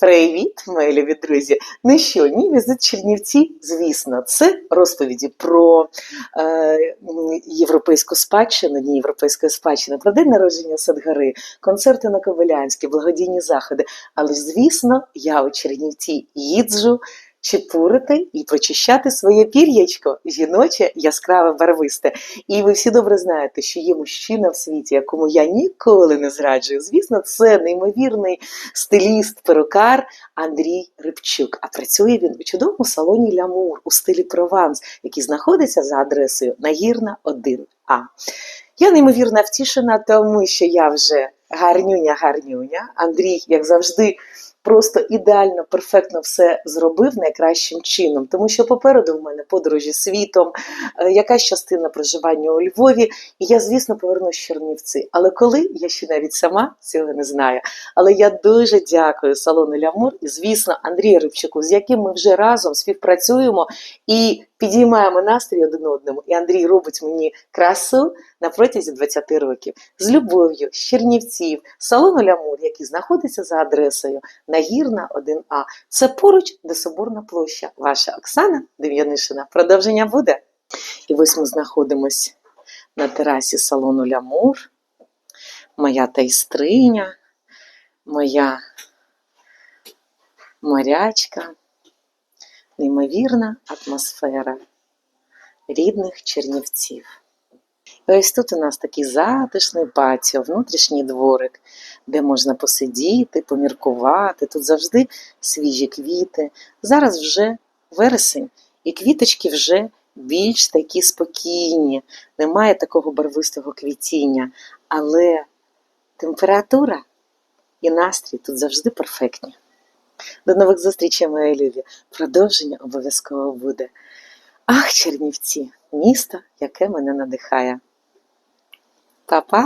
Привіт, мої любі друзі! Ну що, ні, візит Чернівці, звісно, це розповіді про е, європейську спадщину, дні європейської спадщини, про день народження Садгари, концерти на ковилянські, благодійні заходи. Але, звісно, я у Чернівці їджу чепурити і прочищати своє пір'ячко жіноче, яскраве барвисте. І ви всі добре знаєте, що є мужчина в світі, якому я ніколи не зраджую. Звісно, це неймовірний стиліст, перукар Андрій Рибчук. А працює він у чудовому салоні Лямур у стилі Прованс, який знаходиться за адресою Нагірна 1А. Я неймовірно втішена, тому що я вже гарнюня-гарнюня. Андрій, як завжди, просто ідеально, перфектно все зробив найкращим чином, тому що попереду в мене подорожі світом, е, якась частина проживання у Львові, і я, звісно, повернусь в Чернівці. Але коли я ще навіть сама цього не знаю. Але я дуже дякую салону Лямур і, звісно, Андрію Рибчуку, з яким ми вже разом співпрацюємо і підіймаємо настрій один одному. І Андрій робить мені красу на протязі 20 років з любов'ю, з Чернівців, салону Лямур, який знаходиться за адресою Нагірна 1А. Це поруч, де Соборна площа. Ваша Оксана Дем'янишина. Продовження буде. І ось ми знаходимось на терасі салону Лямур. Моя тайстриня, моя морячка, неймовірна атмосфера рідних чернівців. Ось тут у нас такий затишний патіо, внутрішній дворик, де можна посидіти, поміркувати. Тут завжди свіжі квіти. Зараз вже вересень, і квіточки вже більш такі спокійні, немає такого барвистого квітіння, але температура і настрій тут завжди перфектні. До нових зустрічей, мої любі. Продовження обов'язково буде. Ах, Чернівці, місто, яке мене надихає. Па-па!